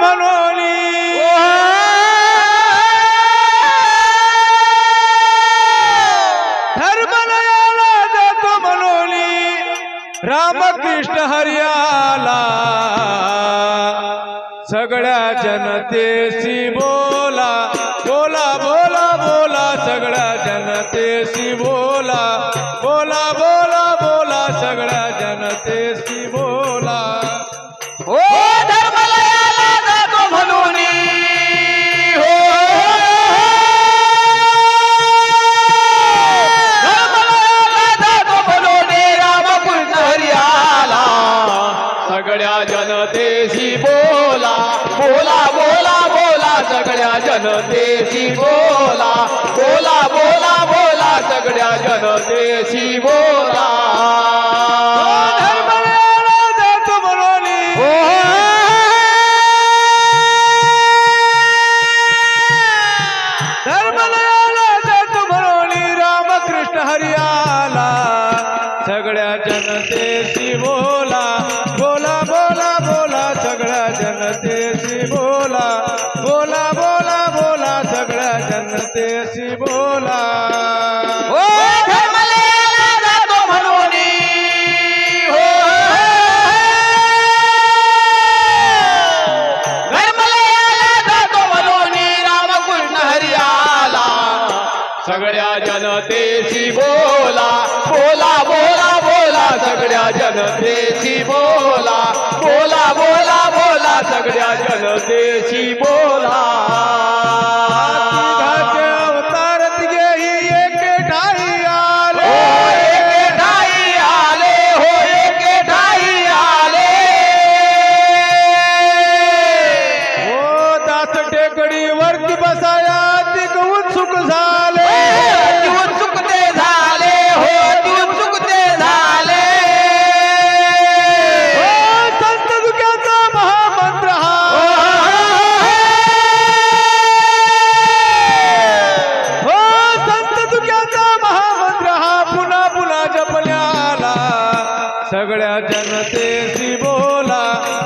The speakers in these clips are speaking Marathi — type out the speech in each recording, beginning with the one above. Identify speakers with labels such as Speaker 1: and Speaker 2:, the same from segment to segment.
Speaker 1: मनोली धर्मलयाला जातो रामकृष्ण हरियाला सगळ्या जनतेशी बोला बोला बोला बोला सगळ्या जनतेशी बोला बोला बोला बोला सगळ्या जनतेशी बोला.
Speaker 2: बोला बोला बोला सगळ्या जनतेशी बोला. जनतेशी बोला.
Speaker 1: हो धर्मलयाला जातो म्हणून.
Speaker 2: हो, हो, हो. धर्मलयाला जातो म्हणून रामकृष्ण हरियाला. सगळ्या जनतेशी बोला. बोला बोला बोला सगळ्या जनतेशी बोला. बोला बोला बोला सगळ्या जनतेशी बोला.
Speaker 1: सगळ्या जनतेशी बोला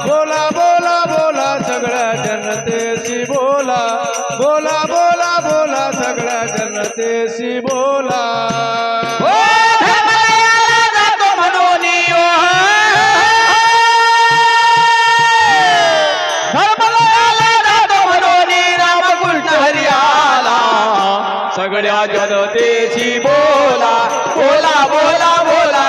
Speaker 1: बोला बोला बोला सगळ्या जनतेशी बोला. बोला बोला बोला सगळ्या जनतेशी बोला.
Speaker 2: सगळ्या जनतेची बोला बोला बोला बोला